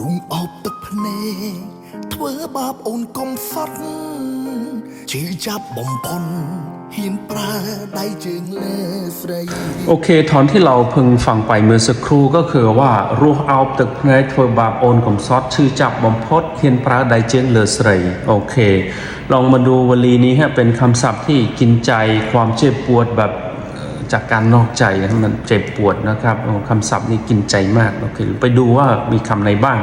រុំអោបទឹកភ្នែកធ្វើបាបអូនកុំសត់ជឿចាប់បំផុនហ៊ានប្រើដៃជើងលើស្រី โอเคตอนที่เราเพิ่งฟังไปเมื่อสักครู่ก็คือว่ารูปเอาตึกเพลทធ្វើបាបអូនកំសត់ชื่อจับបំផុតហ៊ានប្រើដៃជើងលើស្រីโอเค ลองมาดูวลีนี้ฮะเป็นคำศัพท์ที่กินใจความเจ็บปวดแบบเอ่อ จากการนอกใจนะมันเจ็บปวดนะครับคำศัพท์นี้กินใจมากโอเคไปดูว่ามีคำไหนบ้าง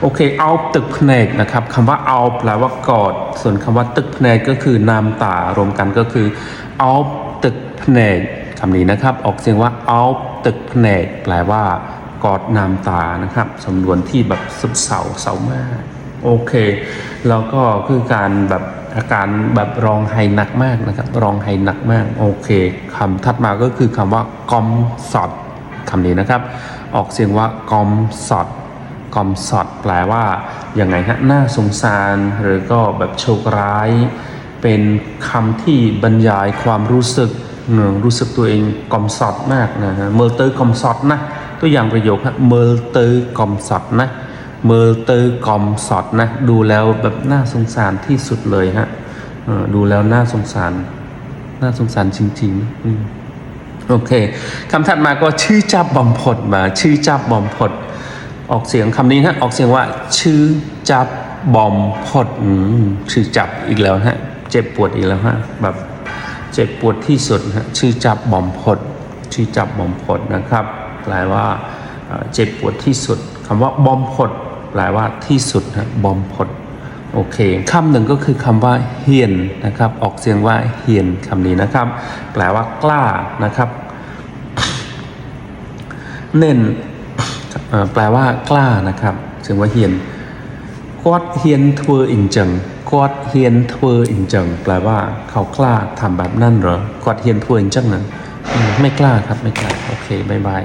โอเคเอาตึกเพลกนะครับคำว่าเอาแปลว่ากอด ส่วนคำว่าตึกเพลกก็คือน้ำตารวมกันก็คือเอาตึกเพลกคำนี้นะครับ ออกเสียงว่าเอาตึกแผนกแปลว่ากอดน้ำตานะครับสำนวนที่แบบสุดเศร้าเศร้ามากโอเค แล้วก็คือการแบบ อาการแบบร้องไห้หนักมากนะครับร้องไห้หนักมากโอเคคำถัดมาก็คือคำว่ากอมสอดคำนี้นะครับ ออกเสียงว่ากอมสอดกอมสอดแปลว่าอย่างไงฮะน่าสงสารหรือก็แบบโชคร้าย เป็นคำที่บรรยายความรู้สึกรู้สึกตัวเองกอมสอดมากนะฮะเมอร์เตอร์กอมสอดนะตัวอย่างประโยคฮะเมอร์เตอร์กอมสอดนะ เมอร์เตอร์กอมสอดนะ ดูแล้วแบบน่าสงสารที่สุดเลยฮะดูแล้วน่าสงสาร น่าสงสารจริงๆอโอเคคำถัดมาก็ชื่อจับบอมพดมา ชื่อจับบอมพด ออกเสียงคำนี้นะออกเสียงว่า ชื่อจับบอมพดชื่อจับอีกแล้วฮะเจ็บปวดอีกแล้วฮะแบบเจ็บปวดที่สุดฮะชื่อจับบอมพด ชื่อจับบอมพดนะครับแปลว่าเจ็บปวดที่สุดคำว่าบอมพด แปลว่าที่สุดฮะบอมพดโอเคคำหนึ่งก็คือคำว่าเฮียนนะครับ ออกเสียงว่าเฮียนคำนี้นะครับ แปลว่ากล้านะครับ เน้นแปลว่ากล้านะครับเสียงว่าเฮียนกวดเฮียนทเวออินจังกวดเฮียนทเวออินจังแปลว่าเขากล้าทำแบบนั้นเหรอกวดเฮียนทเวออินจังนะไม่กล้าครับไม่กล้าโอเคบายบาย